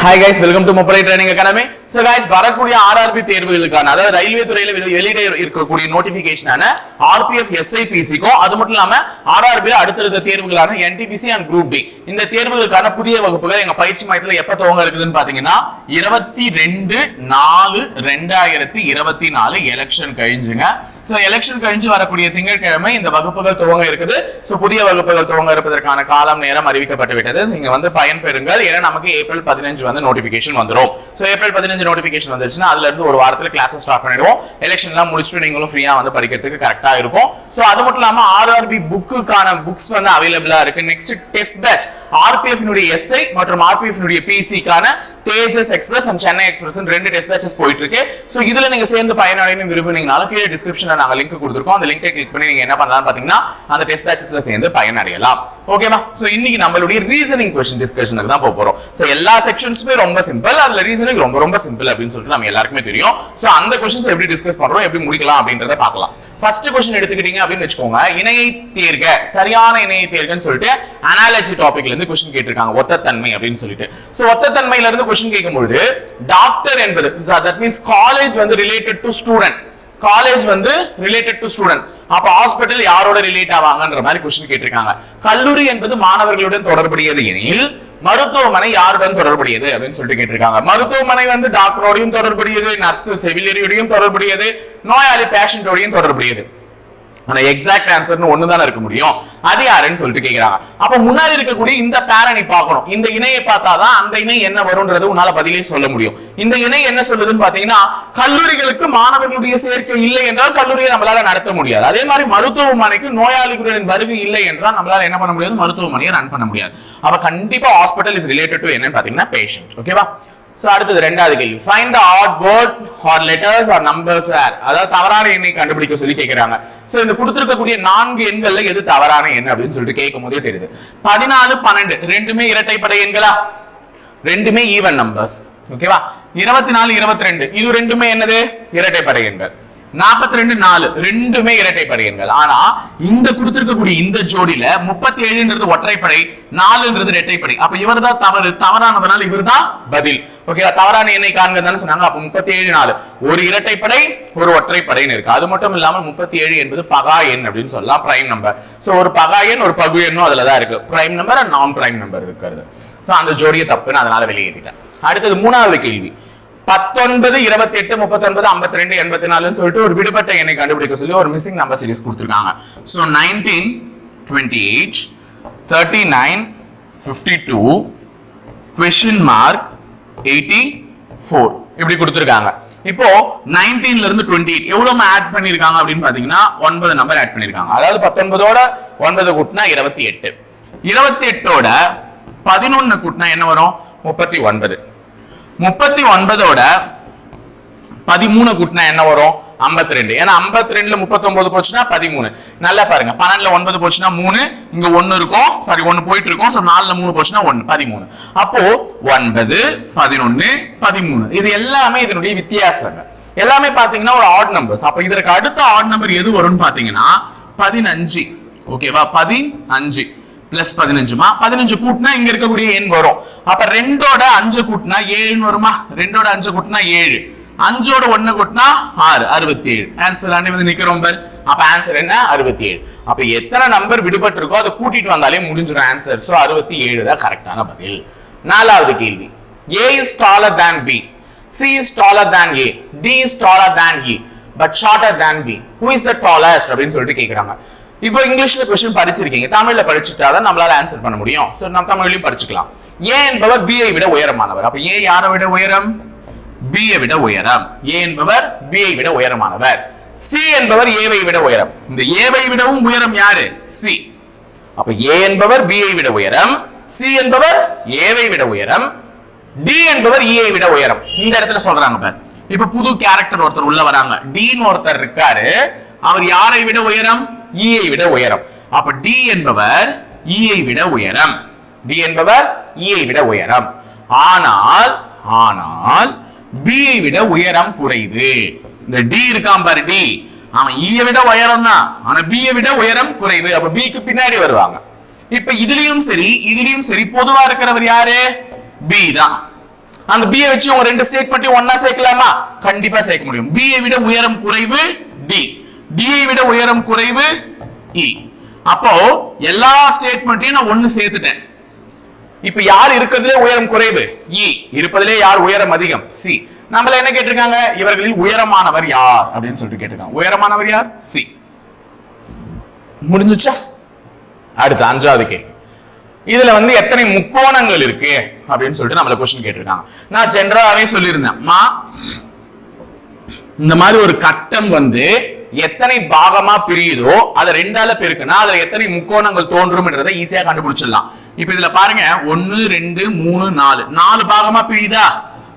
Hi guys welcome to முப்படை training academy so guys வரக்கூடிய RRB தேர்வுகளுக்கான அதாவது ரயில்வே துறையில வெளியிட இருக்கக்கூடிய நோட்டிபிகேஷனான ஆர்பிஎஃப் எஸ்ஐபிசிக்கும் அது மட்டும் இல்லாம ஆர்ஆர்பியில் அடுத்தடுத்த தேர்வுகளான என்டிபிசி அண்ட் குரூப் டி இந்த தேர்வுகளுக்கான புதிய வகுப்புகள் எங்க பயிற்சி மையத்தில் எப்ப துவங்க இருக்குதுன்னு பாத்தீங்கன்னா இருபத்தி ரெண்டு நாலு ரெண்டாயிரத்தி இருபத்தி நாலு எலெக்ஷன் கழிஞ்சுங்க. ஸோ எலெக்ஷன் கழிஞ்சு வரக்கூடிய திங்கட்கிழமை இந்த வகுப்புகள் துவங்க இருக்குது. ஸோ புதிய வகுப்புகள் துவங்க இருப்பதற்கான காலம் நேரம் அறிவிக்கப்பட்டு விட்டது. நீங்க வந்து பயன் பெறுங்கள் ஏன்னா நமக்கு ஏப்ரல் பதினஞ்சு வந்து நோட்டிபிகேஷன் வந்துரும். ஸோ ஏப்ரல் பதினஞ்சு நோட்டிபிகேஷன் வந்துருச்சுன்னா அதுல இருந்து ஒரு வாரத்தில் கிளாஸஸ் ஸ்டார்ட் பண்ணிடுவோம். எலெக்ஷன்லாம் முடிச்சுட்டு நீங்களும் ஃப்ரீயா வந்து படிக்கிறதுக்கு கரெக்டா இருக்கும். ஸோ அது மட்டும் இல்லாம ஆர்ஆர்பி புக்குக்கான புக்ஸ் வந்து அவைலபிளா இருக்கு. Next test batch RPF SI மற்றும் RPF பிசிக்கான Tejas express and Chennai express ரெண்டு டெஸ்ட் போயிட்டு இருக்கு ஸோ இதுல நீங்க சேர்ந்து பயனடையணும் விரும்புனீங்கனாலும் கீழே டிஸ்கிரிப்ஷன்ல நாங்க லிங்க் கொடுத்துருக்கோம். அந்த லிங்கை கிளிக் பண்ணி நீங்க என்ன பண்ணலாம் பாத்தீங்கன்னா அந்த டெஸ்ட் சேர்ந்து பயனடையலாம். ஓகேவா சோ இன்னைக்கு நம்மளுடைய ரீசனிங் கொஸ்டின் டிஸ்கஷனுக்கு தான் போக போறோம். சோ எல்லா செக்ஷன்ஸுமே ரொம்ப சிம்பிள் அதுல ரீசனிங் ரொம்ப ரொம்ப சிம்பிள் அப்படின்னு சொல்லிட்டு நம்ம எல்லாருக்குமே தெரியும். சோ அந்த கொஸ்டின்ஸ் எப்படி டிஸ்கஸ் பண்றோம் எப்படி முடிக்கலாம் அப்படின்றத பார்க்கலாம். ஃபர்ஸ்ட் கொஸ்டின் எடுத்துக்கிட்டீங்க அப்படின்னு வச்சுக்கோங்க. இணையை தேர்க. சரியான இணையை தேர்கன்னு சொல்லிட்டு அனாலஜி டாபிக்ல இருந்து கொஸ்டின் கேட்டிருக்காங்க. ஒத்தத்தன்மை அப்படின்னு சொல்லிட்டு. சோ ஒத்தத்தன்மையில இருந்து கொஸ்டின் கேட்கும்பொழுது டாக்டர் என்பது தட் மீன்ஸ் காலேஜ் வந்து ரிலேட்டட் டு ஸ்டூடெண்ட் காலேஜ் வந்து ரிலேட்டட் டு ஸ்டூடெண்ட் அப்ப ஹாஸ்பிட்டல் யாரோட ரிலேட் ஆவாங்கன்ற மாதிரி கொஸ்டின் கேட்டிருக்காங்க. கல்லூரி என்பது மாணவர்களுடன் தொடர்புடையது எனில் மருத்துவமனை யாருடன் தொடர்புடையது அப்படின்னு சொல்லிட்டு கேட்டிருக்காங்க. மருத்துவமனை வந்து டாக்டரோடையும் தொடர்புடையது நர்ஸ் செவிலியரியோடையும் தொடர்புடையது நோயாளி பேஷண்டோடையும் தொடர்புடையது. ஆனா எக்ஸாக்ட் ஆன்சர்னு ஒண்ணுதானே இருக்க முடியும்? அது யாருன்னு சொல்லிட்டு கேக்குறாங்க. அப்ப முன்னாடி இருக்கக்கூடிய இந்த பேரை நீ பார்க்கணும். இந்த இணையை பார்த்தாதான் அந்த இணை என்ன வரும்ன்றது உன்னால பதிலே சொல்ல முடியும். இந்த இணை என்ன சொல்லுதுன்னு பாத்தீங்கன்னா கல்லூரிகளுக்கு மாணவர்களுடைய சேர்க்கை இல்லை என்றால் கல்லூரியை நம்மளால நடத்த முடியாது. அதே மாதிரி மருத்துவமனைக்கு நோயாளிகளின் வருகை இல்லை என்றால் நம்மளால என்ன பண்ண முடியாது? மருத்துவமனையை ரன் பண்ண முடியாது. அப்ப கண்டிப்பா ஹாஸ்பிட்டல் இஸ் ரிலேட்டட் டு என்னன்னு பாத்தீங்கன்னா பேஷண்ட் ஓகேவா சோ அடுத்தது ரெண்டாவது கேள்வி. Find the odd word or letters or numbers where அதாவது தவறான எண்ணை கண்டுபிடிக்க சொல்லி கேக்குறாங்க. சோ இந்த கொடுத்துருக்கக்கூடிய நான்கு எண்கள்ல எது தவறான எண் அப்படின்னு சொல்லிட்டு கேட்கும் போதே தெரியுது. பதினாலு பன்னெண்டு. ரெண்டுமே இரட்டைப்படை எண்களா? ரெண்டுமே ஈவன் நம்பர்ஸ் ஓகேவா இருபத்தி நாலு இருபத்தி ரெண்டு. இது ரெண்டுமே என்னது? இரட்டைப்படை எண்கள். நாற்பத்தி ரெண்டு நாலு. ரெண்டுமே இரட்டைப்படை எண்கள் ஆனா இந்த கொடுத்திருக்கக்கூடிய இந்த ஜோடியில முப்பத்தி ஏழுன்றது ஒற்றைப்படை நாலுன்றது இரட்டைப்படை அப்ப இவர் தான் தவறு தவறானதுனால இவர் தான் பதில் ஓகேவா தவறான எண்ணை காண்க தானே சொன்னாங்க. அப்ப முப்பத்தி ஏழு நாலு. ஒரு இரட்டைப்படை ஒரு ஒற்றைப்படைன்னு இருக்கு. அது மட்டும் இல்லாமல் முப்பத்தி ஏழு என்பது பகா எண் அப்படின்னு சொல்லலாம் பிரைம் நம்பர் சோ ஒரு பகா எண் ஒரு பகு எண்ணும் அதுல தான் இருக்கு. Prime number and non prime number இருக்கிறது. சோ அந்த ஜோடியை தப்புன்னு அதனால வெளியேறிட்டேன் அடுத்தது மூணாவது கேள்வி. பத்தொன்பது இருபத்தி எட்டு முப்பத்தொன்பது ஐம்பத்தி ரெண்டு எண்பத்தி நாலுன்னு சொல்லிட்டு ஒரு விடுபட்ட எண்ணை கண்டுபிடிக்க சொல்லி ஒரு மிஸ்ஸிங் நம்பர் சீரிஸ் கொடுத்துருக்காங்க. So nineteen twenty eight thirty nine fifty two question mark eighty four இப்படி கொடுத்துருக்காங்க. இப்போ நைன்டீன்ல இருந்து டுவெண்ட்டி எயிட் எவ்வளவு ஆட் பண்ணிருக்காங்க அப்படின்னு பாத்தீங்கன்னா ஒன்பது நம்பர் ஆட் பண்ணிருக்காங்க அதாவது பத்தொன்பதோட ஒன்பது கூட்டினா இருபத்தி எட்டு. இருபத்தி எட்டோட பதினொன்னு கூட்டினா என்ன வரும்? முப்பத்தி ஒன்பது. முப்பத்தி ஒன்பதோட பதிமூணு கூட்டினா என்ன வரும்? 52 ரெண்டு ஏன்னா 52 ரெண்டுல முப்பத்தொன்பது போச்சுன்னா பதிமூணு. நல்லா பாருங்க. பன்னெண்டுல ஒன்பது போச்சுன்னா மூணு. இங்க ஒன்னு இருக்கும். சாரி ஒன்னு போயிட்டு இருக்கும். சோ நாலுல மூணு போச்சுன்னா ஒன்னு பதிமூணு. அப்போ ஒன்பது பதினொன்னு பதிமூணு. இது எல்லாமே இதனுடைய வித்தியாசங்கள். எல்லாமே பாத்தீங்கன்னா ஒரு ஆட் நம்பர்ஸ் அப்ப இதற்கு அடுத்த ஆட் நம்பர் எது வரும்னு பாத்தீங்கன்னா பதினஞ்சு. ஓகேவா பதினஞ்சு. பிளஸ் பதினஞ்சுமா? பதினஞ்சு கூட்டினா இங்க இருக்கக்கூடிய எண் வரும். அப்ப ரெண்டோட அஞ்சு கூட்டினா ஏழுன்னு வருமா? ரெண்டோட அஞ்சு கூட்டினா ஏழு. அஞ்சோட ஒண்ணு கூட்டினா ஆறு அறுபத்தி ஏழு ஆன்சர் அண்ணே வந்து நிக்கிறோம் அப்ப ஆன்சர் என்ன? அறுபத்தி ஏழு அப்ப எத்தனை நம்பர் விடுபட்டு இருக்கோ அதை கூட்டிட்டு வந்தாலே முடிஞ்சிடும் ஆன்சர் சோ அறுபத்தி ஏழு தான் கரெக்டான பதில். நாலாவது கேள்வி. A is taller than B C is taller than A D is taller than E but shorter than B who is the tallest அப்படின்னு சொல்லிட்டு கேக்குறாங்க. இப்போ இங்கிலீஷ்ல கொஸ்டின் படிச்சிருக்கீங்க. தமிழ்ல படிச்சுட்டாதான் நம்மளால ஆன்சர் பண்ண முடியும். சோ நம்ம தமிழ்லயும் படிச்சுக்கலாம். ஏ என்பவர் பிஐ விட உயரமானவர். அப்ப ஏ யாரை விட உயரம்? பிஐ விட உயரம். ஏ என்பவர் பிஐ விட உயரமானவர். சி என்பவர் ஏவை விட உயரம். இந்த ஏவை விடவும் உயரம் யாரு? சி அப்ப ஏ என்பவர் பிஐ விட உயரம். சி என்பவர் ஏவை விட உயரம். டி என்பவர் E விட உயரம். இந்த இடத்துல சொல்றாங்க பாரு. இப்ப புது கேரக்டர் ஒருத்தர் உள்ள வராங்க. டின்னு ஒருத்தர் இருக்காரு. அவர் யாரை விட உயரம்? E விட உயரம். அப்ப டி என்பவர் E விட உயரம். டி என்பவர் e இஐ விட உயரம். ஆனால் ஆனால் B விட உயரம் குறைவு. இந்த டி இருக்காம் பாரு டி அவன் ஈய விட உயரம் தான். ஆனா B விட உயரம் குறைவு. அப்ப பிக்கு பின்னாடி வருவாங்க. இப்ப இதுலயும் சரி இதுலயும் சரி பொதுவா இருக்கிறவர் யாரு? பி தான். அந்த பிஏ வச்சு உங்க ரெண்டு ஸ்டேட்மெண்ட்டையும் ஒன்னா சேர்க்கலாமா? கண்டிப்பா சேர்க்க முடியும். பிஏ விட உயரம் குறைவு டி டியை விட உயரம் குறைவு இ அப்போ எல்லா ஸ்டேட்மெண்ட்டையும் நான் ஒன்னு சேர்த்துட்டேன். இப்ப யார் இருக்கிறதுலே உயரம் குறைவு? இ இருப்பதிலே யார் உயரம் அதிகம்? சி நம்மள என்ன கேட்டிருக்காங்க? இவர்களில் உயரமானவர் யார்? அப்படின்னு சொல்லிட்டு கேட்டிருக்காங்க. உயரமானவர் யார்? சி முடிஞ்சுச்சா? அடுத்து அஞ்சாவது கேள்வி. இதுல வந்து எத்தனை முக்கோணங்கள் இருக்கு? அப்படின்னு சொல்லிட்டு நம்மள கொஸ்டின் கேட்டிருக்காங்க. நான் ஜென்ரலாவே சொல்லியிருந்தேன். மா இந்த மாதிரி ஒரு கட்டம் வந்து எத்தனை பாகமா பிரியுதோ அதை ரெண்டால பெருக்குனா அதுல எத்தனை முக்கோணங்கள் தோன்றும்ன்றதை ஈஸியா கண்டுபிடிச்சிடலாம். இப்ப இதுல பாருங்க ஒன்னு ரெண்டு மூணு நாலு. நாலு பாகமா பிரியுதா?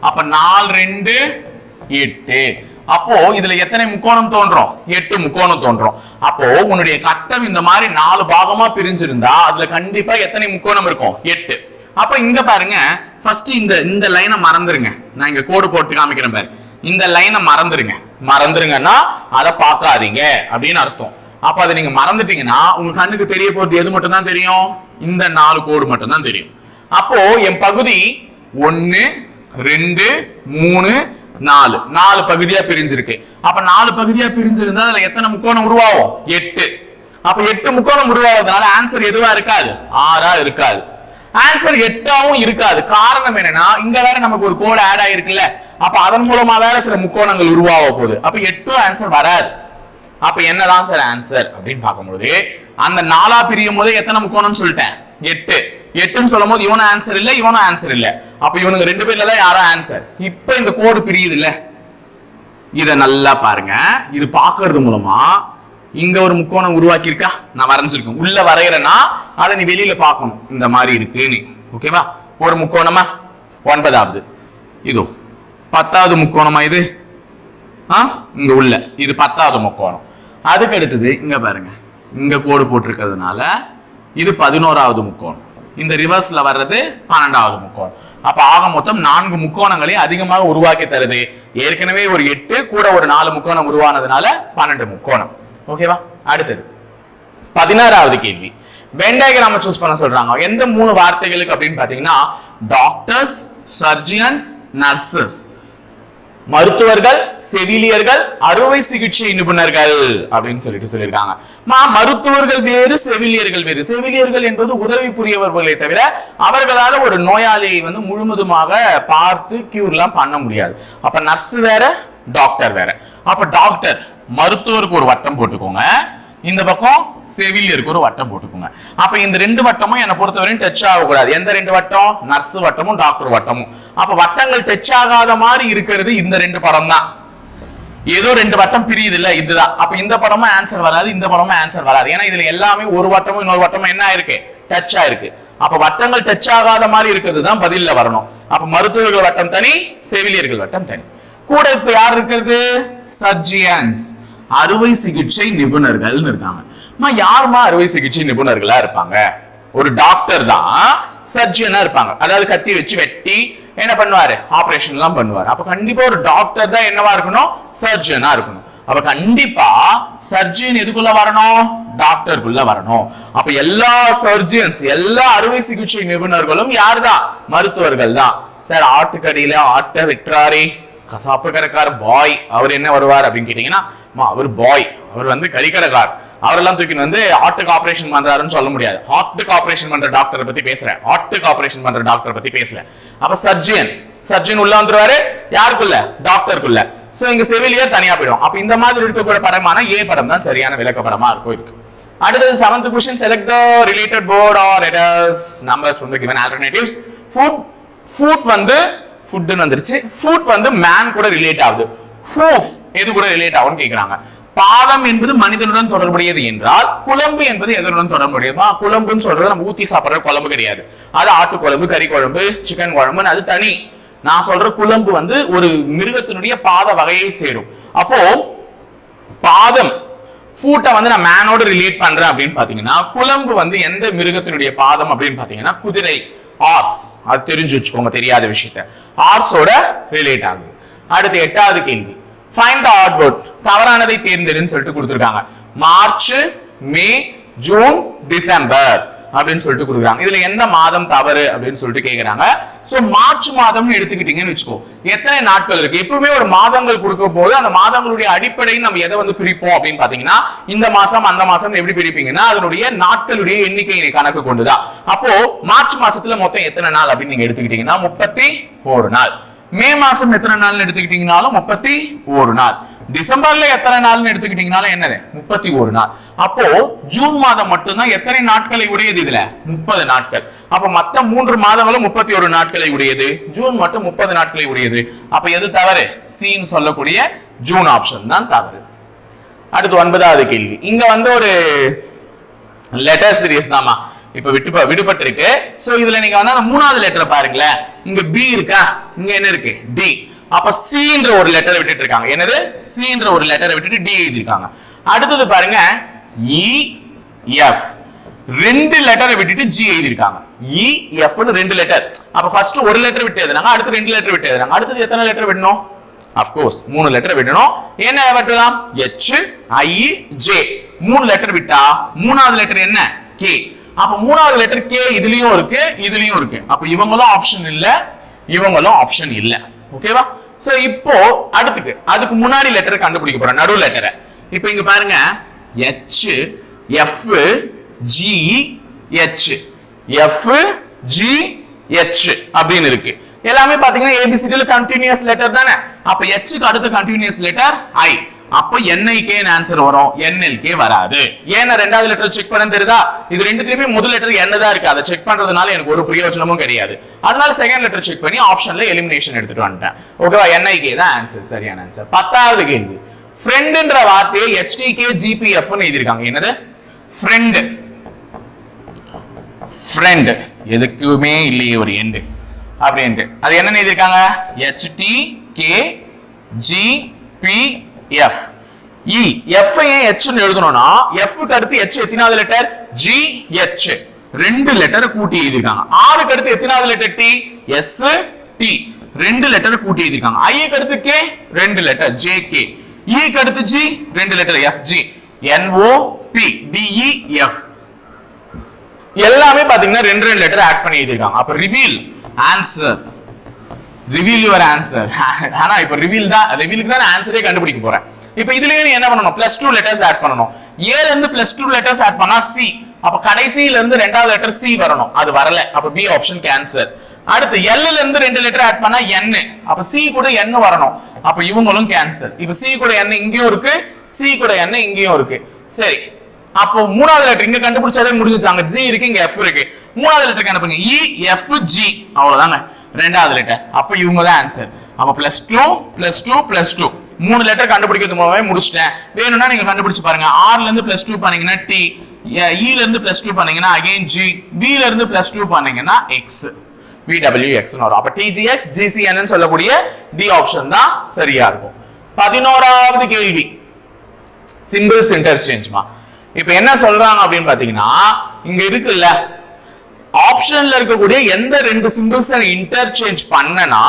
அப்ப நாலு ரெண்டு எட்டு. அப்போ இதுல எத்தனை முக்கோணம் தோன்றும்? எட்டு முக்கோணம் தோன்றும். அப்போ உன்னுடைய கட்டம் இந்த மாதிரி நாலு பாகமா பிரிஞ்சிருந்தா அதுல கண்டிப்பா எத்தனை முக்கோணம் இருக்கும்? எட்டு. அப்ப இங்க பாருங்க ஃபர்ஸ்ட் இந்த இந்த லைனை மறந்துருங்க. நான் இங்க கோடு போட்டு காமிக்கிறேன் பாரு. இந்த லைனை மறந்துருங்க. மறந்துருங்கன்னா அதை பார்க்காதீங்க அப்படின்னு அர்த்தம். அப்ப அதை நீங்க மறந்துட்டீங்கன்னா உங்க கண்ணுக்கு தெரிய போறது எது மட்டும் தான் தெரியும்? இந்த நாலு கோடு மட்டும் தான் தெரியும். அப்போ என் பகுதி ஒன்னு ரெண்டு மூணு நாலு. நாலு பகுதியா பிரிஞ்சிருக்கு. அப்ப நாலு பகுதியா பிரிஞ்சிருந்தா அதுல எத்தனை முக்கோணம் உருவாகும்? எட்டு. அப்ப எட்டு முக்கோணம் உருவாவதுனால ஆன்சர் எதுவா இருக்காது? ஆறா இருக்காது. ஆன்சர் எட்டாவும் இருக்காது. காரணம் என்னன்னா இங்க வேற நமக்கு ஒரு கோடு ஆட் ஆயிருக்குல்ல. அப்ப அதன் மூலமா வேற சில முக்கோணங்கள் உருவாக போகுது. அப்ப எட்டும் ஆன்சர் வராது. அப்ப என்னதான் சார் ஆன்சர் அப்படின்னு பார்க்கும்போது அந்த நாலா பிரியும் போது எத்தனை முக்கோணம் சொல்லிட்டேன். எட்டு. எட்டுன்னு சொல்லும் போது இவனும் ஆன்சர் இல்ல இவனும் ஆன்சர் இல்ல. அப்ப இவனுக்கு ரெண்டு பேர்ல தான் யாரும் ஆன்சர் இப்ப இந்த கோடு பிரியுது இல்ல இத நல்லா பாருங்க. இது பாக்குறது மூலமா இங்க ஒரு முக்கோணம் உருவாக்கி இருக்கா நான் வரைஞ்சிருக்கேன். உள்ள வரைகிறேன்னா அதை நீ வெளியில பார்க்கணும். இந்த மாதிரி இருக்கு நீ ஓகேவா ஒரு முக்கோணமா? ஒன்பதாவது. இதோ. பத்தாவது முக்கோணமா இது? ஆ? இங்க உள்ள. இது பத்தாவது முக்கோணம். அதுக்கு அடுத்தது இங்க பாருங்க. இங்க கோடு போட்டிருக்கிறதுனால இது பதினோராவது முக்கோணம். இந்த ரிவர்ஸ்ல வர்றது பன்னெண்டாவது முக்கோணம். அப்ப ஆக மொத்தம் நான்கு முக்கோணங்களை அதிகமாக உருவாக்கி தருது. ஏற்கனவே ஒரு எட்டு கூட ஒரு நாலு முக்கோணம் உருவானதுனால பன்னெண்டு முக்கோணம். ஓகேவா அடுத்தது. பதினாறாவது கேள்வி. வென் சூஸ் பண்ண சொல்றாங்க. எந்த மூணு வார்த்தைகளுக்கு அப்படின்னு பாத்தீங்கன்னா டாக்டர்ஸ் சர்ஜியன்ஸ் நர்சஸ் மருத்துவர்கள் செவிலியர்கள் அறுவை சிகிச்சை நிபுணர்கள் அப்படின்னு சொல்லிட்டு சொல்லியிருக்காங்க. மா மருத்துவர்கள் வேறு செவிலியர்கள் வேறு. செவிலியர்கள் என்பது உதவி புரியவர்களை தவிர அவர்களால ஒரு நோயாளியை வந்து முழுவதுமாக பார்த்து கியூர்லாம் பண்ண முடியாது. அப்ப நர்ஸ் வேற டாக்டர் வேற. அப்ப டாக்டர் மருத்துவருக்கு ஒரு வட்டம் போட்டுக்கோங்க. இந்த பக்கம் செவிலியருக்கு ஒரு வட்டம் போட்டுக்கோங்க. அப்ப இந்த ரெண்டு வட்டமும் என்னை பொறுத்தவரையும் டச் ஆகக்கூடாது. எந்த ரெண்டு வட்டம்? நர்ஸ் வட்டமும் டாக்டர் வட்டமும். அப்ப வட்டங்கள் டச் ஆகாத மாதிரி இருக்கிறது இந்த ரெண்டு படம் தான். ஏதோ ரெண்டு வட்டம் பிரியுது இல்ல இதுதான். அப்ப இந்த படமும் ஆன்சர் வராது இந்த படமும் ஆன்சர் வராது. ஏன்னா இதுல எல்லாமே ஒரு வட்டமும் இன்னொரு வட்டமும் என்ன ஆயிருக்கு? டச் ஆயிருக்கு. அப்ப வட்டங்கள் டச் ஆகாத மாதிரி இருக்கிறது தான் பதில வரணும். அப்ப மருத்துவர்கள் வட்டம் தனி செவிலியர்கள் வட்டம் தனி. கூட இப்ப யார் இருக்கிறது? சர்ஜியன்ஸ் அறுவை சிகிச்சை நிபுணர்கள்னு இருக்காங்க. அம்மா யாருமா அறுவை சிகிச்சை நிபுணர்களா இருப்பாங்க? ஒரு டாக்டர் தான் சர்ஜனா இருப்பாங்க. அதாவது கத்தி வச்சு வெட்டி என்ன பண்ணுவாரு? ஆபரேஷன் எல்லாம் பண்ணுவாரு. அப்ப கண்டிப்பா ஒரு டாக்டர் தான் என்னவா இருக்கணும்? சர்ஜனா இருக்கணும். அப்ப கண்டிப்பா சர்ஜன் எதுக்குள்ள வரணும்? டாக்டருக்குள்ள வரணும். அப்ப எல்லா சர்ஜன்ஸ் எல்லா அறுவை சிகிச்சை நிபுணர்களும் யாருதான்? மருத்துவர்கள் தான். சார் ஆட்டுக்கடியில ஆட்டை வெட்டுறாரே கசாப்பு கடைக்கார பாய் அவர் என்ன வருவார் அப்படின்னு கேட்டீங்கன்னா அவர் பாய் அவர் வந்து கறிக்கடைக்கார். அவரெல்லாம் தூக்கின்னு வந்து ஹார்ட்டுக்கு ஆப்ரேஷன் பண்றாருன்னு சொல்ல முடியாது. ஹார்ட்டுக்கு ஆப்ரேஷன் பண்ற டாக்டரை பத்தி பேசுறேன். ஹார்ட்டுக்கு ஆப்ரேஷன் பண்ற டாக்டரை பத்தி பேசுறேன். அப்ப சர்ஜியன் சர்ஜன் உள்ள வந்துருவாரு. யாருக்குள்ள? டாக்டருக்குள்ள சோ இங்க செவிலியர் தனியா போயிடும். அப்ப இந்த மாதிரி இருக்கக்கூடிய படமான ஏ படம் தான் சரியான விளக்கப்படமா இருக்கும் இதுக்கு. அடுத்தது seventh question select the related word or letters numbers வந்து கிவன் ஆல்டர்னேட்டிவ்ஸ் ஃபுட் ஃபுட் வந்து ஃபுட்னு வந்துருச்சு. ஃபுட் வந்து மேன் கூட ரிலேட் ஆகுது. ஹூஃப் எது கூட ரிலேட் ஆகும்னு கேட்குறாங்க பாதம் என்பது மனிதனுடன் தொடர்புடையது என்றால் குழம்பு என்பது எதனுடன் தொடர்புடையதா? குழம்புன்னு சொல்றது நம்ம ஊத்தி சாப்பிடுற குழம்பு கிடையாது. அது ஆட்டு குழம்பு கறி குழம்பு சிக்கன் குழம்புன்னு அது தனி. நான் சொல்ற குழம்பு வந்து ஒரு மிருகத்தினுடைய பாத வகையை சேரும். அப்போ பாதம் ஃபூட்டை வந்து நான் மேனோட ரிலேட் பண்றேன் அப்படின்னு பாத்தீங்கன்னா குழம்பு வந்து எந்த மிருகத்தினுடைய பாதம் அப்படின்னு பாத்தீங்கன்னா குதிரை ஆர்ஸ் அது தெரிஞ்சு வச்சுக்கோங்க தெரியாத விஷயத்த. ஆர்ஸோட ரிலேட் ஆகுது. அடுத்து எட்டாவது கேள்வி. ஃபைண்ட் த ஆட் வேர்ட் தவறானதை தேர்ந்தெடுன்னு சொல்லிட்டு கொடுத்துருக்காங்க. மார்ச் மே ஜூன் டிசம்பர் அப்படின்னு சொல்லிட்டு கொடுக்குறாங்க. இதுல எந்த மாதம் தவறு அப்படின்னு சொல்லிட்டு கேட்குறாங்க சோ மார்ச் மாதம்னு எடுத்துக்கிட்டீங்கன்னு வச்சுக்கோ. எத்தனை நாட்கள் இருக்கு? எப்பவுமே ஒரு மாதங்கள் கொடுக்க போது அந்த மாதங்களுடைய அடிப்படையில் நம்ம எதை வந்து பிரிப்போம் அப்படின்னு பாத்தீங்கன்னா இந்த மாசம் அந்த மாசம் எப்படி பிரிப்பீங்கன்னா அதனுடைய நாட்களுடைய எண்ணிக்கை கணக்கு கொண்டுதான். அப்போ மார்ச் மாசத்துல மொத்தம் எத்தனை நாள் அப்படின்னு நீங்க எடுத்துக்கிட்டீங்கன்னா முப்பத்தி ஒரு நாள். மே மாசம் எத்தனை நாள்னு எடுத்துக்கிட்டீங்கனாலும் முப்பத்தி ஒரு நாள். டிசம்பர்ல எத்தனை நாள்னு எடுத்துக்கிட்டீங்கனாலும் என்னது? முப்பத்தி ஒரு நாள். அப்போ ஜூன் மாதம் மட்டும்தான் எத்தனை நாட்களை உடையது இதுல? முப்பது நாட்கள். அப்ப மத்த மூன்று மாதங்களும் முப்பத்தி ஒரு நாட்களை உடையது. ஜூன் மட்டும் முப்பது நாட்களை உடையது. அப்ப எது தவறு? சின்னு சொல்லக்கூடிய ஜூன் ஆப்ஷன் தான் தவறு. அடுத்து ஒன்பதாவது கேள்வி. இங்க வந்து ஒரு லெட்டர் சீரியஸ் தாமா இப்ப விட்டு விடுபட்டிருக்கு. சோ இதுல நீங்க வந்து அந்த மூணாவது லெட்டரை பாருங்களேன். இங்க பி இருக்கா? இங்க என்ன இருக்கு? டி அப்ப சின்ற ஒரு லெட்டர் விட்டுட்டு இருக்காங்க என்னது? சின்ற ஒரு லெட்டரை விட்டுட்டு டி எழுதிருக்காங்க அடுத்தது பாருங்க e, இ எஃப் ரெண்டு லெட்டரை விட்டுட்டு ஜி எழுதிருக்காங்க இ e, எஃப் ரெண்டு லெட்டர் அப்ப ஃபர்ஸ்ட் ஒரு லெட்டர் விட்டு எழுதுனாங்க அடுத்து ரெண்டு லெட்டர் விட்டு எழுதுனாங்க. அடுத்தது எத்தனை லெட்டர் விடணும்? அப்கோர்ஸ் மூணு லெட்டர் விடணும். என்ன விட்டலாம் எச் ஐ ஜே மூணு லெட்டர் விட்டா மூணாவது லெட்டர் என்ன? கே அப்ப மூணாவது லெட்டர் கே இதுலயும் இருக்கு இதுலயும் இருக்கு. அப்ப இவங்களும் ஆப்ஷன் இல்ல இவங்களும் ஆப்ஷன் இல்ல. ஓகேவா சோ இப்போ அடுத்துக்கு அதுக்கு முன்னாடி லெட்டர் கண்டுபிடிக்க போறோம். நடு லெட்டரை இப்போ இங்க பாருங்க. H F G H F G H அப்படின்னு இருக்கு. எல்லாமே பாத்தீங்கன்னா ஏபிசிடியில் கண்டினியூஸ் லெட்டர் தானே. அப்ப எச்சுக்கு அடுத்த கண்டினியூஸ் லெட்டர் ஐ அப்ப என்ஐகே ஆன்சர் வரும். என்எல்கே வராது. ஏன்னா ரெண்டாவது லெட்டர் செக் பண்ண தெரியுதா இது ரெண்டுத்துலயுமே முதல் லெட்டர் என்ன தான் இருக்கு. அதை செக் பண்றதுனால எனக்கு ஒரு பிரயோஜனமும் கிடையாது. அதனால செகண்ட் லெட்டர் செக் பண்ணி ஆப்ஷன்ல எலிமினேஷன் எடுத்துட்டு வந்துட்டேன். ஓகேவா என்ஐகே தான் ஆன்சர் சரியான ஆன்சர் பத்தாவது கேள்வி. ஃப்ரெண்டுன்ற வார்த்தையை ஹெச்டிகே ஜிபிஎஃப்னு எழுதியிருக்காங்க. என்னது? ஃப்ரெண்டு ஃப்ரெண்ட் எதுக்குமே இல்லையே ஒரு எண்டு அப்படின்ட்டு. அது என்ன எழுதியிருக்காங்க? HD K G P F E F ஏன் ஹெச்னு எழுதணும்னா எஃப்க்கு அடுத்து ஹெச் எத்தனாவது லெட்டர் ஜி ஹெச் ரெண்டு லெட்டர் கூட்டி எழுதிருக்காங்க ஆறுக்கு அடுத்து எத்தனாவது லெட்டர் டி எஸ் டி ரெண்டு லெட்டர் கூட்டி எழுதிருக்காங்க ஐக்கு அடுத்து கே ரெண்டு லெட்டர் ஜே கே இக்கு அடுத்து ஜி ரெண்டு letter F G N P DE F எல்லாமே பாத்தீங்கன்னா ரெண்டு ரெண்டு லெட்டர் ஆட் பண்ணி எழுதிருக்காங்க அப்ப reveal answer reveal your answer ஆனா இப்ப ரிவீல் தான் ரிவீலுக்கு தான் ஆன்சரே கண்டுபிடிக்க போறேன். இப்ப இதுலயே நீ என்ன பண்ணணும்? பிளஸ் டூ லெட்டர்ஸ் ஆட் பண்ணணும். ஏல இருந்து பிளஸ் டூ லெட்டர்ஸ் ஆட் பண்ணா சி அப்ப கடைசியில இருந்து ரெண்டாவது லெட்டர் சி வரணும். அது வரல. அப்ப பி ஆப்ஷன் கேன்சர் அடுத்து எல்ல இருந்து ரெண்டு லெட்டர் ஆட் பண்ணா என் அப்ப சி கூட என் வரணும். அப்ப இவங்களும் கேன்சர் இப்ப சி கூட என் இங்கேயும் இருக்கு. சி கூட என் இங்கேயும் இருக்கு. சரி. அப்போ மூணாவது லெட்டர் இங்க கண்டுபிடிச்சதே முடிஞ்சிச்சாங்க ஜி இருக்கு இங்க எஃப் இருக்கு. மூணாவது லெட்டர் கண்டுபிடிங்க இ e, எஃப் ஜி அவ்வளவுதாங்க ரெண்டாவது லெட்டர் அப்ப இவங்க தான் ஆன்சர் அப்ப plus two plus two plus two மூணு லெட்டர் கண்டுபிடிக்கிறது மூலமே முடிச்சிட்டேன். வேணும்னா நீங்க கண்டுபிடிச்சு பாருங்க. ஆர்ல இருந்து பிளஸ் டூ பண்ணீங்கன்னா டி இல e இருந்து பிளஸ் டூ பண்ணீங்கன்னா அகைன் ஜி பில இருந்து பிளஸ் டூ பண்ணீங்கன்னா எக்ஸ் VWX வரும். அப்ப டிஜிஎக்ஸ் ஜிசிஎன் சொல்லக்கூடிய டி ஆப்ஷன் தான் சரியா இருக்கும். பதினோராவது கேள்வி. சிம்பிள்ஸ் இன்டர்சேஞ்ச்மா இப்ப என்ன சொல்றாங்க அப்படின்னு பாத்தீங்கன்னா இங்க இருக்குல்ல ஆப்ஷன்ல இருக்கக்கூடிய எந்த ரெண்டு சிம்பிள்ஸ் இன்டர்சேஞ்ச் பண்ணனா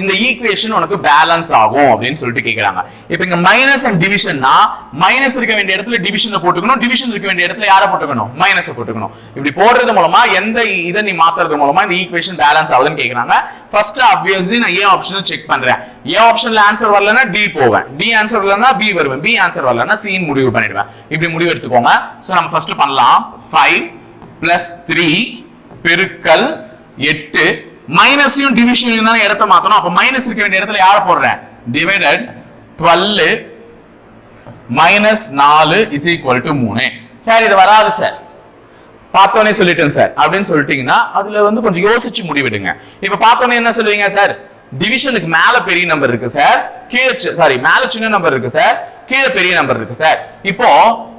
இந்த ஈக்குவேஷன் உனக்கு பேலன்ஸ் ஆகும் அப்படின்னு சொல்லிட்டு கேக்குறாங்க. இப்போ இங்க மைனஸ் அண்ட் டிவிஷன்னா மைனஸ் இருக்க வேண்டிய இடத்துல டிவிஷனை போட்டுக்கணும் டிவிஷன் இருக்க வேண்டிய இடத்துல யாரை போட்டுக்கணும்? மைனஸை போட்டுக்கணும். இப்படி போடுறது மூலமா எந்த இதை நீ மாத்துறது மூலமா இந்த ஈக்குவேஷன் பேலன்ஸ் ஆகுதுன்னு கேக்குறாங்க. ஃபர்ஸ்ட் ஆப்வியஸ்லி நான் ஏ ஆப்ஷனை செக் பண்றேன். ஏ ஆப்ஷன்ல ஆன்சர் வரலன்னா டி போவேன். டி ஆன்சர் வரலன்னா பி வருவேன். பி ஆன்சர் வரலன்னா சி முடிவு பண்ணிடுவேன். இப்படி முடிவு எடுத்துக்கோங்க. சோ நம்ம ஃபர்ஸ்ட் பண்ணலாம். ஃபைவ் பிளஸ் த்ரீ பெருக்கல் எட்டு. மைனஸையும் டிவிஷன் இருந்தாலும் இடத்த மாத்தணும். அப்ப மைனஸ் இருக்க வேண்டிய இடத்துல யார போடுறேன் டிவைடட் டுவெல் மைனஸ் நாலு இஸ் ஈக்குவல் டு மூணு. சார் இது வராது சார். பார்த்தோன்னே சொல்லிட்டேன் சார். அப்படின்னு சொல்லிட்டீங்கன்னா அதுல வந்து கொஞ்சம் யோசிச்சு முடிவெடுங்க. இப்ப பார்த்தோன்னே என்ன சொல்லுவீங்க சார்? டிவிஷனுக்கு மேல பெரிய நம்பர் இருக்கு சார் கீழே சாரி மேல சின்ன நம்பர் இருக்கு சார் கீழே பெரிய நம்பர் இருக்கு சார் இப்போ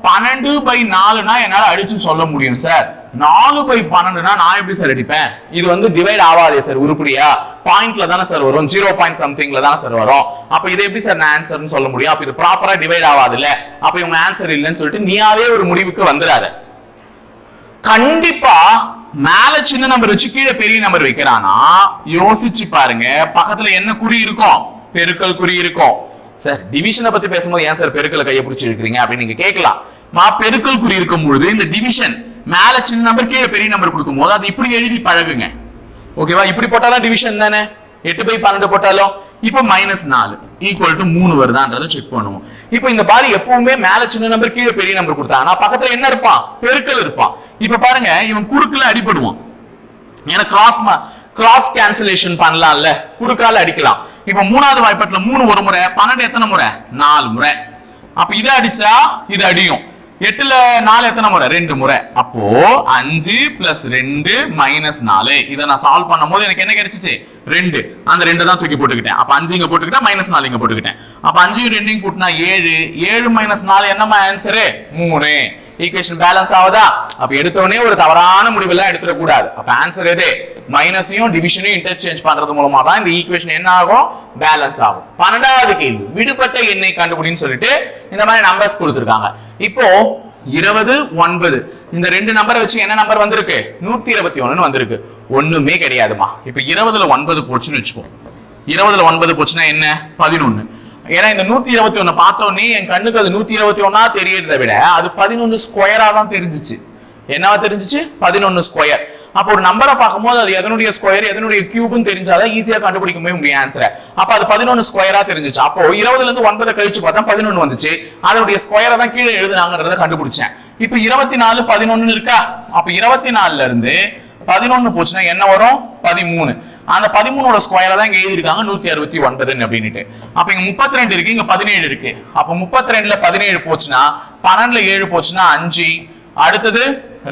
பன்னெண்டு பை நாலுனா என்னால அடிச்சு சொல்ல முடியும் சார் நாலு பை பன்னெண்டுனா நான் எப்படி சார் அடிப்பேன்? இது வந்து டிவைட் ஆகாதே சார் உருப்படியா? பாயிண்ட்ல தானே சார் வரும். ஜீரோ பாயிண்ட் சம்திங்ல தானே சார் வரும். அப்ப இதை எப்படி சார் நான் ஆன்சர்னு சொல்ல முடியும்? அப்ப இது ப்ராப்பரா டிவைட் ஆகாது இல்ல அப்ப இவங்க ஆன்சர் இல்லைன்னு சொல்லிட்டு நீயாவே ஒரு முடிவுக்கு வந்துடாத கண்டிப்பா மேல சின்ன நம்பர் வச்சு கீழே பெரிய நம்பர் வைக்கிறானா? யோசிச்சு பாருங்க. பக்கத்துல என்ன குறி இருக்கும் பெருக்கல் குறி இருக்கும் சார் டிவிஷனை பத்தி பேசும்போது ஏன் சார் பெருக்கல கையை பிடிச்சி இருக்கிறீங்க அப்படின்னு நீங்க கேட்கலாம். மா பெருக்கல் குறி இருக்கும் பொழுது இந்த டிவிஷன் மேல சின்ன நம்பர் கீழே பெரிய நம்பர் கொடுக்கும் போது அது இப்படி எழுதி பழகுங்க. ஓகேவா இப்படி போட்டாலும் டிவிஷன் தானே? எட்டு பை பன்னெண்டு போட்டாலும் இப்போ மைனஸ் நாலு ஈக்குவல் டு மூணு வருதான்றதை செக் பண்ணுவோம். இப்போ இந்த பாரி எப்பவுமே மேல சின்ன நம்பர் கீழே பெரிய நம்பர் கொடுத்தா ஆனா பக்கத்துல என்ன இருப்பான் பெருக்கல் இருப்பான் இப்ப பாருங்க இவன் குறுக்குல அடிபடுவான். ஏன்னா கிராஸ் கிராஸ் கேன்சலேஷன் பண்ணலாம்ல. குறுக்கால அடிக்கலாம். இப்ப மூணாவது வாய்ப்பாட்டுல மூணு ஒரு முறை பன்னெண்டு எத்தனை முறை? நாலு முறை. அப்ப இதை அடிச்சா இது அடியும். எட்டுல நாலு எத்தனை முறை? ரெண்டு முறை. அப்போ அஞ்சு பிளஸ் ரெண்டு மைனஸ் நாலு. இதை நான் சால்வ் பண்ணும் போது எனக்கு என்ன கிடைச்சிச்சு? ரெண்டு. அந்த ரெண்டு தான் தூக்கி போட்டுக்கிட்டேன். அப்ப அஞ்சு இங்க போட்டுக்கிட்டேன் மைனஸ் நாலு இங்க போட்டுக்கிட்டேன். அப்ப அஞ்சையும் ரெண்டையும் கூட்டினா ஏழு. ஏழு மைனஸ் நாலு என்னமா ஆன்சரு மூணு. ஈக்குவேஷன் பேலன்ஸ் ஆகுதா? அப்ப எடுத்தோடனே ஒரு தவறான முடிவெல்லாம் எடுத்துட கூடாது அப்ப ஆன்சர் எது? மைனஸையும் டிவிஷனையும் இன்டர்சேஞ்ச் பண்றது மூலமா தான் இந்த ஈக்குவேஷன் என்ன ஆகும்? பேலன்ஸ் ஆகும். பன்னெண்டாவது கேள்வி. விடுபட்ட எண்ணெய் கண்டுபிடின்னு சொல்லிட்டு இந்த மாதிரி நம்பர்ஸ் கொடுத்துருக்காங்க. இப்போ இருபது ஒன்பது. இந்த ரெண்டு நம்பரை வச்சு என்ன நம்பர் வந்திருக்கு? நூத்தி இருபத்தி ஒண்ணுன்னு வந்திருக்கு. ஒண்ணுமே கிடையாதுமா. இப்ப இருபதுல ஒன்பது போச்சுன்னு வச்சுக்கோ இருபதுல ஒன்பது போச்சுன்னா என்ன? பதினொன்னு. ஏன்னா இந்த நூத்தி இருபத்தி ஒண்ணு பார்த்தோன்னே என் கண்ணுக்கு அது நூத்தி இருபத்தி ஒன்னா தெரியறத விட அது பதினொன்னு ஸ்கொயரா தான் தெரிஞ்சுச்சு. என்னவா தெரிஞ்சிச்சு? பதினொன்னு ஸ்கொயர் அப்போ ஒரு நம்பரை பார்க்கும்போது அது எதனுடைய ஸ்கொயர் எதனுடைய கியூப்னு தெரிஞ்சாதான் ஈஸியா கண்டுபிடிக்க முடியும் ஆன்சரை அப்ப அது பதினொன்று ஸ்கொயரா தெரிஞ்சுச்சு. அப்போ இருபதுல இருந்து ஒன்பதை கழிச்சு பார்த்தா பதினொன்று வந்துச்சு. அதனுடைய ஸ்கொயரை தான் கீழே எழுதுனாங்கன்றத கண்டுபிடிச்சேன். இப்ப இருபத்தி நாலு பதினொன்னு இருக்கா? அப்ப இருபத்தி நாலுல இருந்து பதினொன்னு போச்சுன்னா என்ன வரும்? பதிமூணு. அந்த பதிமூணோட ஸ்கொயரை தான் இங்க எழுதிருக்காங்க நூத்தி அறுபத்தி ஒன்பதுன்னு அப்படின்ட்டு அப்ப இங்க முப்பத்தி ரெண்டு இருக்கு இங்க பதினேழு இருக்கு. அப்ப முப்பத்தி ரெண்டுல பதினேழு போச்சுன்னா பன்னெண்டுல ஏழு போச்சுன்னா அஞ்சு. அடுத்தது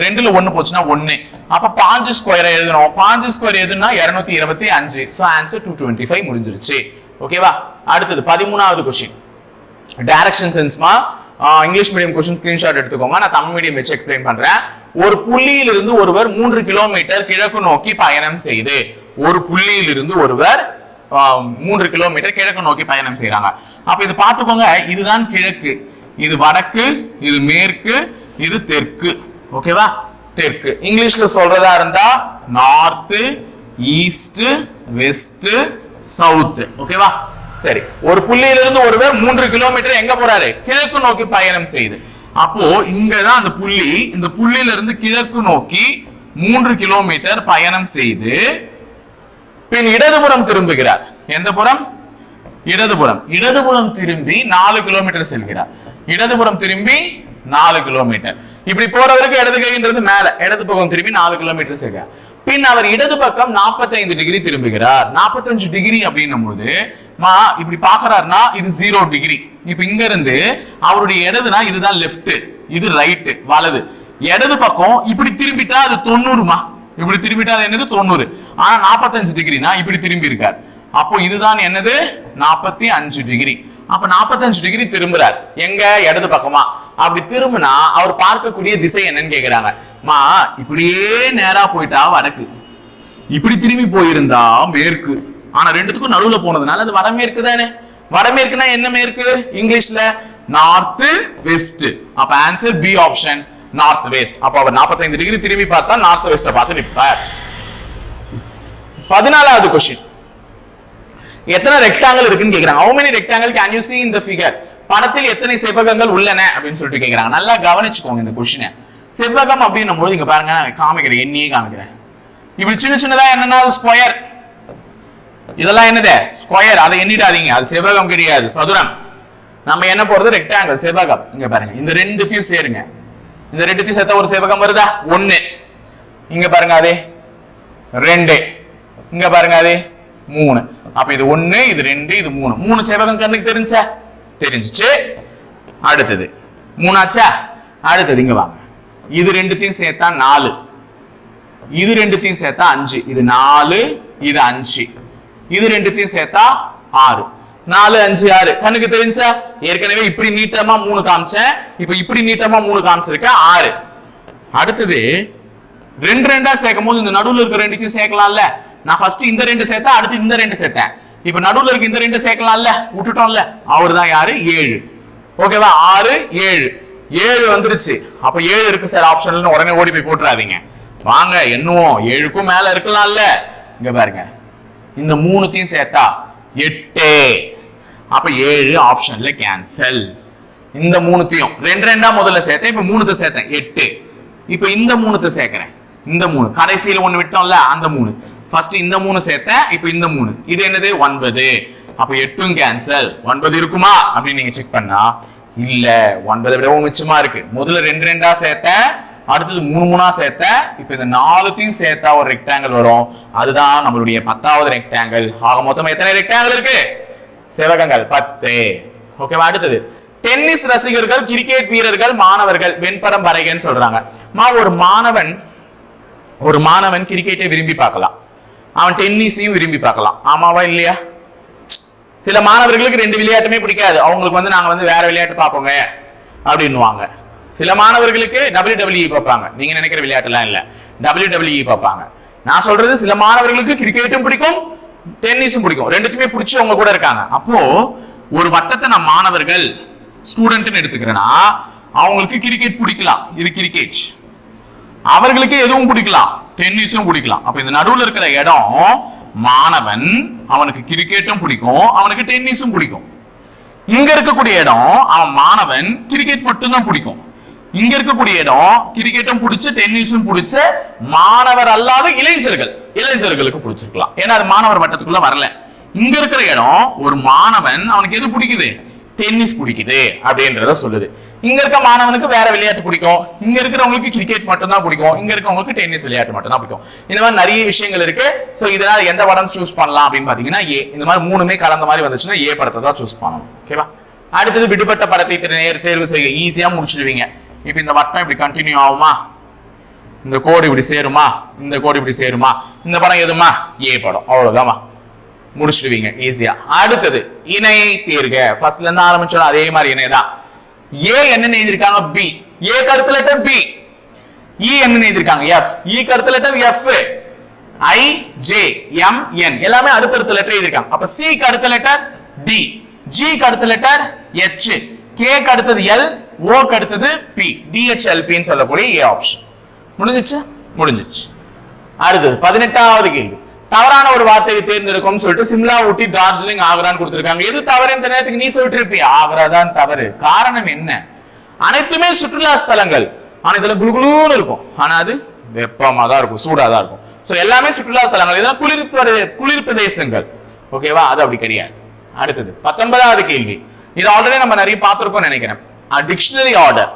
ரெண்டுல ஒண்ணு போச்சுன்னா ஒண்ணு. அப்ப பாஞ்சு ஸ்கொயரை எழுதணும். பாஞ்சு ஸ்கொயர் எதுன்னா இருநூத்தி இருபத்தி அஞ்சு. So answer two twenty five முடிஞ்சிருச்சு ஓகேவா அடுத்தது பதிமூணாவது கொஸ்டின் டைரக்ஷன் சென்ஸ்மா இங்கிலீஷ் மீடியம் கொஸ்டின் ஸ்கிரீன்ஷாட் எடுத்துக்கோங்க. நான் தமிழ் மீடியம் வச்சு எக்ஸ்பிளைன் பண்றேன். ஒரு புள்ளியிலிருந்து ஒருவர் மூன்று கிலோமீட்டர் கிழக்கு நோக்கி பயணம் செய்து ஒரு புள்ளியிலிருந்து ஒருவர் மூன்று கிலோமீட்டர் கிழக்கு நோக்கி பயணம் செய்யறாங்க அப்ப இது பார்த்துக்கோங்க இதுதான் கிழக்கு. இது வடக்கு இது மேற்கு இது தெற்கு. ஓகேவா? தெற்கு. இங்கிலீஷ்ல சொல்றதா இருந்தா நார்த் ஈஸ்ட் வெஸ்ட் சவுத் ஓகேவா? சரி. ஒரு புள்ளியில இருந்து ஒருவர் மூன்று கிலோமீட்டர் எங்க போறாரு? கிழக்கு நோக்கி பயணம் செய்து. அப்போ இங்கதான் அந்த புள்ளி இந்த புள்ளியில இருந்து கிழக்கு நோக்கி மூன்று கிலோமீட்டர் பயணம் செய்து பின் இடதுபுறம் திரும்புகிறார். எந்த புறம்? இடதுபுறம். இடதுபுறம் திரும்பி நாலு கிலோமீட்டர் செல்கிறார். இடதுபுறம் திரும்பி நாலு கிலோமீட்டர் இப்படி போறவருக்கு இடது கைன்றது மேல இடது பக்கம் திரும்பி நாலு கிலோமீட்டர் சேர்க்க பின் அவர் இடது பக்கம் 45 டிகிரி திரும்புகிறார். 45 டிகிரி அப்படின்னும் போது மா இப்படி பாக்குறாருன்னா இது ஜீரோ டிகிரி இப்ப இங்க இருந்து அவருடைய இடதுனா இதுதான் லெஃப்ட் இது ரைட்டு வலது. இடது பக்கம் இப்படி திரும்பிட்டா அது தொண்ணூறுமா இப்படி திரும்பிட்டா அது என்னது? தொண்ணூறு. ஆனா 45 டிகிரினா இப்படி திரும்பி இருக்கார். அப்போ இதுதான் என்னது? 45 அஞ்சு டிகிரி அப்ப 45 டிகிரி திரும்புறார். எங்க? இடது பக்கமா. அப்படி திரும்பினா அவர் பார்க்கக்கூடிய திசை என்னன்னு கேக்குறாங்க. மா இப்படியே நேரா போயிட்டா வடக்கு. இப்படி திரும்பி போயிருந்தா மேற்கு. ஆனா ரெண்டுத்துக்கும் நடுவுல போனதுனால அது வடமேற்கு தானே. வடமேற்குனா என்ன மேற்கு? இங்கிலீஷ்ல நார்த் வெஸ்ட் அப்ப answer B option north west அப்ப அவர் 45 டிகிரி திரும்பி பார்த்தா நார்த் வெஸ்ட பார்த்து நிற்பார் பதினாலாவது கொஸ்டின் எத்தனை ரெக்டாங்கல் இருக்குன்னு கேக்குறாங்க. How many rectangle can you see in படத்தில் எத்தனை செவ்வகங்கள் உள்ளன அப்படின்னு சொல்லிட்டு கேக்குறாங்க. நல்லா கவனிச்சுக்கோங்க இந்த கொஸ்டினை செவ்வகம் அப்படின்னும் போது இங்க பாருங்க நான் காமிக்கிறேன் எண்ணியே காமிக்கிறேன். இப்படி சின்ன சின்னதா என்னன்னா ஸ்கொயர் இதெல்லாம் என்னது? ஸ்கொயர் அதை எண்ணிடாதீங்க. அது செவ்வகம் கிடையாது. சதுரம். நம்ம என்ன போறது? ரெக்டாங்கிள் செவ்வகம். இங்க பாருங்க. இந்த ரெண்டுத்தையும் சேருங்க. இந்த ரெண்டுத்தையும் சேர்த்தா ஒரு செவ்வகம் வருதா? ஒன்னு இங்க பாருங்க அதே. ரெண்டு. இங்க பாருங்க அதே. மூணு. அப்ப இது ஒண்ணு இது ரெண்டு இது மூணு. மூணு சேவகம் கண்ணுக்கு தெரிஞ்சா? தெரிஞ்சுச்சு. அடுத்தது. மூணாச்சா? அடுத்தது இங்க வாங்க. இது ரெண்டுத்தையும் சேர்த்தா நாலு. இது ரெண்டுத்தையும் சேர்த்தா அஞ்சு. இது நாலு இது அஞ்சு. இது ரெண்டுத்தையும் சேர்த்தா ஆறு. நாலு அஞ்சு ஆறு. கண்ணுக்கு தெரிஞ்சா? ஏற்கனவே இப்படி நீட்டமா மூணு காமிச்சேன். இப்ப இப்படி நீட்டமா மூணு காமிச்சிருக்கேன். ஆறு. அடுத்தது ரெண்டு ரெண்டா சேர்க்கும் போது இந்த நடுவில் இருக்க ரெண்டுத்தையும் சேர்க்கலாம்ல. நான் ஃபர்ஸ்ட் இந்த ரெண்டு சேர்த்தேன் அடுத்து இந்த ரெண்டு சேர்த்தேன். இப்ப நடுவுல இருக்க இந்த ரெண்டு சேர்க்கலாம்ல? விட்டுட்டோம்ல? அவர் தான் யாரு? ஏழு. ஓகேவா? ஆறு ஏழு. ஏழு வந்துருச்சு. அப்ப ஏழு இருக்கு சார் ஆப்ஷன்ல உடனே ஓடி போய் போட்டுறாதீங்க. வாங்க எண்ணுவோம். ஏழுக்கும் மேல இருக்கலாம்ல? இங்க பாருங்க. இந்த மூணுத்தையும் சேர்த்தா எட்டு. அப்ப ஏழு ஆப்ஷன்ல கேன்சல் இந்த மூணுத்தையும். ரெண்டு ரெண்டா முதல்ல சேர்த்தேன் இப்ப மூணுத்தை சேர்த்தேன். எட்டு. இப்ப இந்த மூணுத்தை சேர்க்கிறேன். இந்த மூணு. கடைசியில ஒண்ணு விட்டோம்ல அந்த மூணு. ஃபர்ஸ்ட் இந்த மூணு சேர்த்தேன் இப்ப இந்த மூணு. இது என்னது? ஒன்பது. அப்ப எட்டும் கேன்சல் ஒன்பது இருக்குமா? அப்படின்னு நீங்க செக் பண்ணா இல்ல. ஒன்பதை விடவும் மிச்சமா இருக்கு. முதல்ல ரெண்டு ரெண்டா சேர்த்தேன் அடுத்தது மூணு மூணா சேர்த்தேன் இப்ப இந்த நாலுத்தையும் சேர்த்தா ஒரு ரெக்டாங்கிள் வரும். அதுதான் நம்மளுடைய பத்தாவது ரெக்டாங்கிள் ஆக மொத்தம் எத்தனை ரெக்டாங்கிள் இருக்கு? செவகங்கள். பத்து. ஓகேவா அடுத்தது. டென்னிஸ் ரசிகர்கள் கிரிக்கெட் வீரர்கள் மாணவர்கள் வெண்படம் வரைகன்னு சொல்றாங்க. மா ஒரு மாணவன் ஒரு மாணவன் கிரிக்கெட்டை விரும்பி பார்க்கலாம். அவன் டென்னிஸையும் விரும்பி பார்க்கலாம். ஆமாவா இல்லையா? சில மாணவர்களுக்கு ரெண்டு விளையாட்டுமே பிடிக்காது. அவங்களுக்கு வந்து நாங்கள் வந்து வேற விளையாட்டு பார்ப்போங்க அப்படின்னுவாங்க. சில மாணவர்களுக்கு டபிள்யூ டபிள்யூஇ பார்ப்பாங்க. நீங்க நினைக்கிற விளையாட்டுலாம் இல்லை. டபிள்யூ டபிள்யூஇ பார்ப்பாங்க. நான் சொல்றது சில மாணவர்களுக்கு கிரிக்கெட்டும் பிடிக்கும் டென்னிஸும் பிடிக்கும். ரெண்டுத்துமே பிடிச்சவங்க கூட இருக்காங்க. அப்போ ஒரு வட்டத்தை நான் மாணவர்கள் ஸ்டூடெண்ட்னு எடுத்துக்கிறேன்னா அவங்களுக்கு கிரிக்கெட் பிடிக்கலாம். இது கிரிக்கெட். அவர்களுக்கு எதுவும் பிடிக்கலாம். டென்னிஸும் பிடிக்கலாம். அப்ப இந்த நடுவில் இருக்கிற இடம் மாணவன் அவனுக்கு கிரிக்கெட்டும் பிடிக்கும் அவனுக்கு டென்னிஸும் பிடிக்கும். இங்க இருக்கக்கூடிய இடம் அவன் மாணவன் கிரிக்கெட் மட்டும்தான் பிடிக்கும். இங்க இருக்கக்கூடிய இடம் கிரிக்கெட்டும் பிடிச்ச டென்னிஸும் பிடிச்ச மாணவர் அல்லாத இளைஞர்கள் இளைஞர்களுக்கு பிடிச்சிருக்கலாம். ஏன்னா அது மாணவர் வட்டத்துக்குள்ள வரல. இங்க இருக்கிற இடம் ஒரு மாணவன் அவனுக்கு எது பிடிக்குது? டென்னிஸ் பிடிக்குது அப்படின்றத சொல்லுது. இங்க இருக்க மாணவனுக்கு வேற விளையாட்டு பிடிக்கும். இங்க இருக்கிறவங்களுக்கு கிரிக்கெட் மட்டும் தான் பிடிக்கும். இங்க இருக்கவங்களுக்கு டென்னிஸ் விளையாட்டு மட்டும் தான் பிடிக்கும். இந்த மாதிரி நிறைய விஷயங்கள் இருக்கு. சோ இதனால எந்த படம் சூஸ் பண்ணலாம் அப்படின்னு பாத்தீங்கன்னா ஏ இந்த மாதிரி மூணுமே கலந்த மாதிரி வந்துச்சுன்னா ஏ படத்தை தான் சூஸ் பண்ணணும். ஓகேவா அடுத்தது விடுபட்ட படத்தை தேர் தேர்வு செய்ய ஈஸியா முடிச்சிடுவீங்க. இப்போ இந்த வட்டம் இப்படி கண்டினியூ ஆகுமா? இந்த கோடு இப்படி சேருமா? இந்த கோடு இப்படி சேருமா? இந்த படம் எதுமா? ஏ படம். அவ்வளவுதாம்மா. முடிச்சிடுவீங்க ஈஸியா அடுத்தது இணையை தீர்க. ஃபர்ஸ்ட்ல இருந்து ஆரம்பிச்சோம் அதே மாதிரி இணை தான் ஏ என்ன எழுதிருக்காங்க பி ஏ கருத்து லெட்டர் பி இ e என்ன எழுதிருக்காங்க எஃப் இ e கருத்து letter F I J M N எல்லாமே அடுத்தடுத்த லெட்டர் எழுதிருக்காங்க அப்ப சி கருத்து லெட்டர் டி ஜி கடுத்த லெட்டர் எச் கே அடுத்தது எல் ஓ அடுத்தது பி டிஹெச்எல்பின்னு சொல்லக்கூடிய ஏ ஆப்ஷன் முடிஞ்சிச்சு? முடிஞ்சிச்சு. அடுத்தது பதினெட்டாவது கேள்வி. தவறான ஒரு வார்த்தையை தேர்ந்தெடுக்கும் சொல்லிட்டு சிம்லா ஊட்டி டார்ஜிலிங் ஆக்ரான்னு கொடுத்துருக்காங்க. எது தவறு இந்த நேரத்துக்கு நீ சொல்லிட்டு இருப்பிய ஆக்ரா தான் தவறு. காரணம் என்ன? அனைத்துமே சுற்றுலா ஸ்தலங்கள். ஆனா இதுல குளுகுளுன்னு இருக்கும். ஆனா அது வெப்பமா தான் இருக்கும் சூடா தான் இருக்கும். ஸோ எல்லாமே சுற்றுலா தலங்கள் இதெல்லாம் குளிர் குளிர் பிரதேசங்கள். ஓகேவா அது அப்படி கிடையாது. அடுத்தது பத்தொன்பதாவது கேள்வி. இது ஆல்ரெடி நம்ம நிறைய பார்த்துருக்கோம்னு நினைக்கிறேன். டிக்ஷனரி ஆர்டர்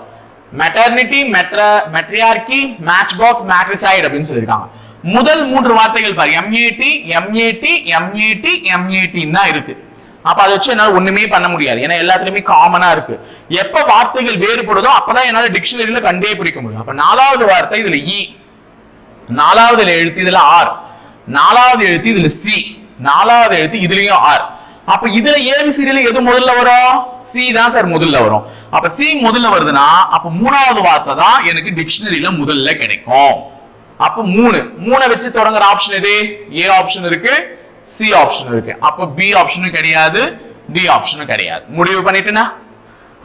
மெட்டர்னிட்டி மெட்ர மெட்ரியார்கி மேட்ச் பாக்ஸ் மேட்ரிசைடு அப்படின்னு சொல்லியிருக்காங்க. முதல் மூன்று வார்த்தைகள் பாரு எம்ஏடி எம்ஏடி எம்ஏடி எம்ஏடி தான் இருக்கு. அப்ப அதை வச்சு என்னால ஒண்ணுமே பண்ண முடியாது. ஏன்னா எல்லாத்துலயுமே காமனா இருக்கு. எப்ப வார்த்தைகள் வேறுபடுதோ அப்பதான் என்னால டிக்ஷனரியில கண்டே பிடிக்க முடியும். அப்ப நாலாவது வார்த்தை இதுல e. இ நாலாவது எழுத்து இதுல ஆர் நாலாவது எழுத்து இதுல சி நாலாவது எழுத்து இதுலயும் ஆர் அப்ப இதுல ஏபிசிடில எது முதல்ல வரும்? சி தான் சார் முதல்ல வரும். அப்ப சி முதல்ல வருதுன்னா அப்ப மூணாவது வார்த்தை தான் எனக்கு டிக்ஷனரியில முதல்ல கிடைக்கும். அப்ப மூணு. மூணை வச்சு தொடங்குற ஆப்ஷன் எது? ஏ ஆப்ஷன் இருக்கு சி ஆப்ஷன் இருக்கு. அப்ப பி ஆப்ஷனும் கிடையாது டி ஆப்ஷனும் கிடையாது. முடிவு பண்ணிட்டுனா?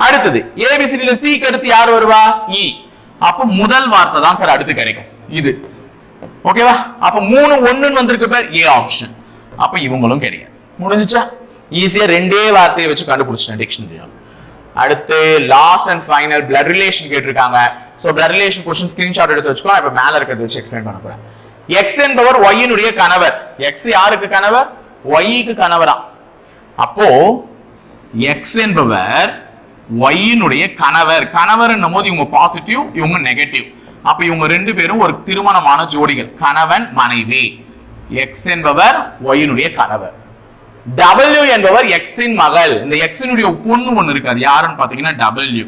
அடுத்தது ஏபிசிடியில சிக்கு அடுத்து யார் வருவா? இ அப்ப முதல் வார்த்தை தான் சார் அடுத்து கிடைக்கும். இது. ஓகேவா அப்ப மூணு ஒண்ணுன்னு வந்திருக்கு பேர் ஏ ஆப்ஷன் அப்ப இவங்களும் கிடையாது. முடிஞ்சுச்சா? ஈஸியா ரெண்டே வார்த்தையை வச்சு கண்டுபிடிச்சேன் டிக்ஷனரி அடுத்து last and final blood relation கேட்டிருக்காங்க. So blood relation question screenshot எடுத்து வச்சுக்கோ இப்போ மேலே இருக்கிறது வச்சு எக்ஸ்பிளைன் பண்ண போறேன். எக்ஸ் என்பவர் ஒய்யினுடைய கணவர். எக்ஸ் யாருக்கு கணவர்? ஒய்க்கு கணவரா. அப்போ எக்ஸ் என்பவர் ஒய்யினுடைய கணவர். கணவர் போது இவங்க பாசிட்டிவ் இவங்க நெகட்டிவ் அப்ப இவங்க ரெண்டு பேரும் ஒரு திருமணமான ஜோடிகள். கணவன் மனைவி. எக்ஸ் என்பவர் ஒய்யினுடைய கணவர். டபிள்யூ என்பவர் எக்ஸின் மகள். இந்த எக்ஸினுடைய பொண்ணு ஒண்ணு இருக்காது யாருன்னு பாத்தீங்கன்னா டபிள்யூ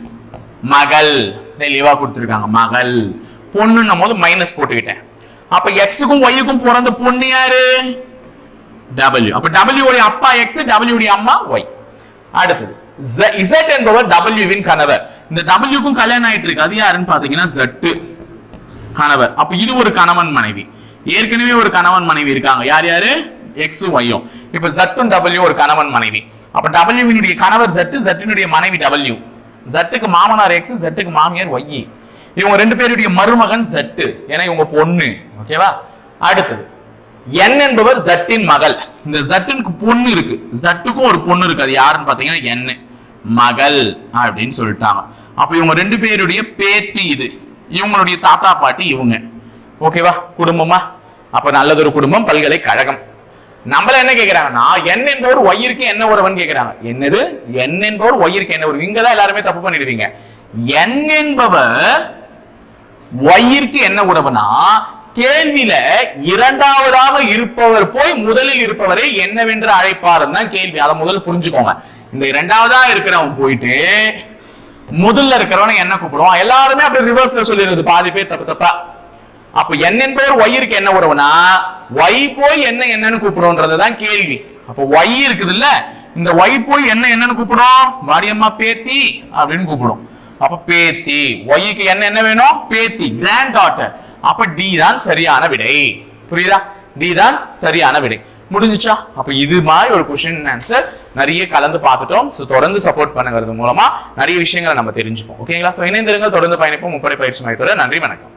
மகள். தெளிவா கொடுத்துருக்காங்க மகள். பொண்ணுன்னும் போது மைனஸ் போட்டுக்கிட்டேன். அப்ப எக்ஸுக்கும் ஒய்யுக்கும் பிறந்த பொண்ணு யாரு? டபிள்யூ அப்ப டபிள்யூடைய அப்பா எக்ஸ் டபிள்யூடைய அம்மா ஒய் அடுத்தது இசட் என்பவர் டபிள்யூவின் கணவர். இந்த டபிள்யூக்கும் கல்யாணம் ஆயிட்டு இருக்கு. அது யாருன்னு பாத்தீங்கன்னா ஜட்டு கணவர். அப்ப இது ஒரு கணவன் மனைவி. ஏற்கனவே ஒரு கணவன் மனைவி இருக்காங்க. யார் யாரு? எக்ஸ் ஒய்யும் இப்ப ஜட்டும் டபிள்யூ ஒரு கணவன் மனைவி. அப்ப டபிள்யூவினுடைய கணவர் ஜட்டு ஜட்டினுடைய மனைவி டபிள்யூ ஜட்டுக்கு மாமனார் எக்ஸ் ஜட்டுக்கு மாமியார் ஒய் இவங்க ரெண்டு பேருடைய மருமகன் ஜட்டு ஏன்னா இவங்க பொண்ணு. ஓகேவா அடுத்தது. என் என்பவர் ஜட்டின் மகள். இந்த ஜட்டுனுக்கு பொண்ணு இருக்கு. ஜட்டுக்கும் ஒரு பொண்ணு இருக்கு. அது யாருன்னு பாத்தீங்கன்னா என் மகள் அப்படின்னு சொல்லிட்டாங்க. அப்ப இவங்க ரெண்டு பேருடைய பேத்தி இது. இவங்களுடைய தாத்தா பாட்டி இவங்க. ஓகேவா குடும்பமா? அப்ப நல்லதொரு குடும்பம் பல்கலைக்கழகம். நம்மள என்ன கேக்குறாங்கன்னா என் என்பவர் ஒய்யிற்கு என்ன உறவன் கேக்குறாங்க. என்னது? என் என்பவர் ஒய்யிற்கு என்ன உறவு? இங்கதான் எல்லாருமே தப்பு பண்ணிடுவீங்க. என் என்பவர் ஒய்யிற்கு என்ன உறவுனா கேள்வியில இரண்டாவதாக இருப்பவர் போய் முதலில் இருப்பவரை என்னவென்று அழைப்பாருன்னு தான் கேள்வி. அதை முதல்ல புரிஞ்சுக்கோங்க. இந்த இரண்டாவதா இருக்கிறவன் போயிட்டு முதல்ல இருக்கிறவனை என்ன கூப்பிடுவான்? எல்லாருமே அப்படி ரிவர்ஸ்ல சொல்லிடுறது. பாதி பேர் தப்பு தப்பா? அப்ப என் என்பவர் ஒய்யிற்கு என்ன உறவுனா? ஒய் போய் என்ன என்னன்னு கூப்பிடும்ன்றதுதான் கேள்வி. அப்ப ஒய் இருக்குது இல்ல இந்த ஒய் போய் என்ன என்னன்னு கூப்பிடும் மாரியம்மா பேத்தி அப்படின்னு கூப்பிடும் அப்ப பேத்தி ஒய்க்கு என்ன என்ன வேணும்? பேத்தி கிராண்ட் டாட்டர் அப்ப டி தான் சரியான விடை. புரியுதா? டி தான் சரியான விடை. முடிஞ்சுச்சா? அப்ப இது மாதிரி ஒரு கொஸ்டின் ஆன்சர் நிறைய கலந்து பார்த்துட்டோம். ஸோ தொடர்ந்து சப்போர்ட் பண்ணுங்கிறது மூலமா நிறைய விஷயங்களை நம்ம தெரிஞ்சுப்போம். ஓகேங்களா ஸோ இணைந்திருங்க தொடர்ந்து பயணிப்போம். முப்படை பயிற்சி மையத்தோட நன்றி வணக்கம்.